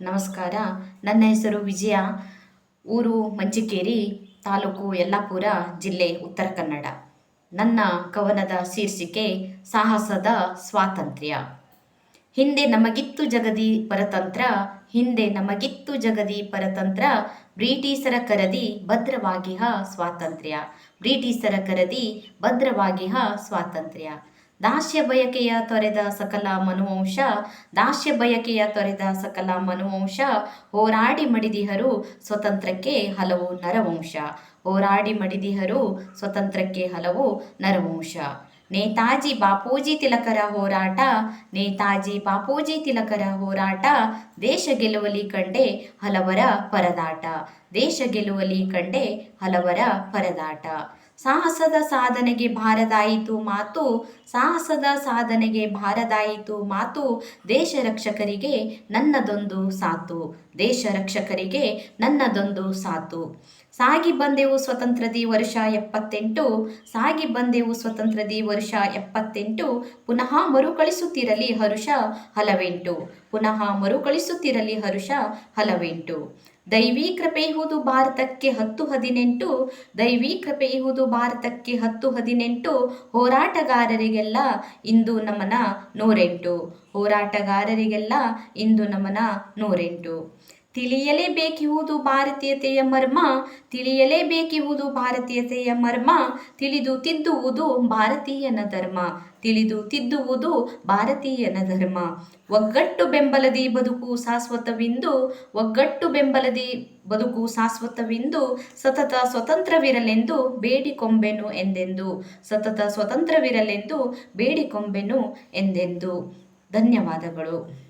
ನಮಸ್ಕಾರ. ನನ್ನ ಹೆಸರು ವಿಜಯ. ಊರು ಮಂಚಿಕೇರಿ, ತಾಲೂಕು ಯಲ್ಲಾಪುರ ಜಿಲ್ಲೆ ಉತ್ತರ ಕನ್ನಡ. ನನ್ನ ಕವನದ ಶೀರ್ಷಿಕೆ, ಸಾಹಸದ ಸ್ವಾತಂತ್ರ್ಯ. ಹಿಂದೆ ನಮಗಿತ್ತು ಜಗದಿ ಪರತಂತ್ರ, ಹಿಂದೆ ನಮಗಿತ್ತು ಜಗದಿ ಪರತಂತ್ರ, ಬ್ರಿಟಿಷರ ಕರದಿ ಭದ್ರವಾಗಿಹ ಸ್ವಾತಂತ್ರ್ಯ. ಬ್ರಿಟಿಷರ ಕರದಿ ಭದ್ರವಾಗಿಹ ಸ್ವಾತಂತ್ರ್ಯ. ದಾಸ್ಯ ಬಯಕೆಯ ತೊರೆದ ಸಕಲ ಮನುವಂಶ, ದಾಸ್ಯ ಬಯಕೆಯ ತೊರೆದ ಸಕಲ ಮನುವಂಶ, ಹೋರಾಡಿ ಮಡಿದಿಹರು ಸ್ವತಂತ್ರಕ್ಕೆ ಹಲವು ನರವಂಶ. ಹೋರಾಡಿ ಮಡಿದಿಹರು ಸ್ವತಂತ್ರಕ್ಕೆ ಹಲವು ನರವಂಶ. ನೇತಾಜಿ ಬಾಪೂಜಿ ತಿಲಕರ ಹೋರಾಟ, ನೇತಾಜಿ ಬಾಪೂಜಿ ತಿಲಕರ ಹೋರಾಟ, ದೇಶ ಗೆಲುವಲಿ ಕಂಡೆ ಹಲವರ ಪರದಾಟ. ದೇಶ ಗೆಲುವಲಿ ಕಂಡೆ ಹಲವರ ಪರದಾಟ. ಸಾಹಸದ ಸಾಧನೆಗೆ ಭಾರದಾಯಿತು ಮಾತು, ಸಾಹಸದ ಸಾಧನೆಗೆ ಭಾರದಾಯಿತು ಮಾತು, ದೇಶ ರಕ್ಷಕರಿಗೆ ನನ್ನದೊಂದು ಸಾತು, ದೇಶ ರಕ್ಷಕರಿಗೆ ನನ್ನದೊಂದು ಸಾತು. ಸಾಗಿ ಬಂದೆವು ಸ್ವತಂತ್ರದಿ ವರ್ಷ ಎಪ್ಪತ್ತೆಂಟು, ಸಾಗಿ ಬಂದೆವು ಸ್ವತಂತ್ರದಿ ವರ್ಷ ಎಪ್ಪತ್ತೆಂಟು, ಪುನಃ ಮರುಕಳಿಸುತ್ತಿರಲಿ ಹರುಷ ಹಲವೆಂಟು, ಪುನಃ ಮರುಕಳಿಸುತ್ತಿರಲಿ ಹರುಷ ಹಲವೆಂಟು. ದೈವೀ ಕೃಪೆ ಇಹುದು ಭಾರತಕ್ಕೆ ಹತ್ತು ಹದಿನೆಂಟು ದೈವಿ ಕೃಪೆ ಇಹುದು ಭಾರತಕ್ಕೆ ಹತ್ತು ಹದಿನೆಂಟು ಹೋರಾಟಗಾರರಿಗೆಲ್ಲ ಇಂದು ನಮನ ನೂರೆಂಟು. ಹೋರಾಟಗಾರರಿಗೆಲ್ಲ ಇಂದು ನಮನ ನೂರೆಂಟು. ತಿಳಿಯಲೇಬೇಕಿಹುದು ಭಾರತೀಯತೆಯ ಮರ್ಮ, ತಿಳಿಯಲೇಬೇಕಿರುವುದು ಭಾರತೀಯತೆಯ ಮರ್ಮ, ತಿಳಿದು ತಿದ್ದುವುದು ಭಾರತೀಯನ ಧರ್ಮ, ತಿಳಿದು ತಿದ್ದುವುದು ಭಾರತೀಯನ ಧರ್ಮ. ಒಗ್ಗಟ್ಟು ಬೆಂಬಲದಿ ಬದುಕು ಶಾಶ್ವತವೆಂದು, ಒಗ್ಗಟ್ಟು ಬೆಂಬಲದಿ ಬದುಕು ಶಾಶ್ವತವೆಂದು, ಸತತ ಸ್ವತಂತ್ರವಿರಲೆಂದು ಬೇಡಿಕೊಂಬೆನು ಎಂದೆಂದು, ಸತತ ಸ್ವತಂತ್ರವಿರಲೆಂದು ಬೇಡಿಕೊಂಬೆನು ಎಂದೆಂದು. ಧನ್ಯವಾದಗಳು.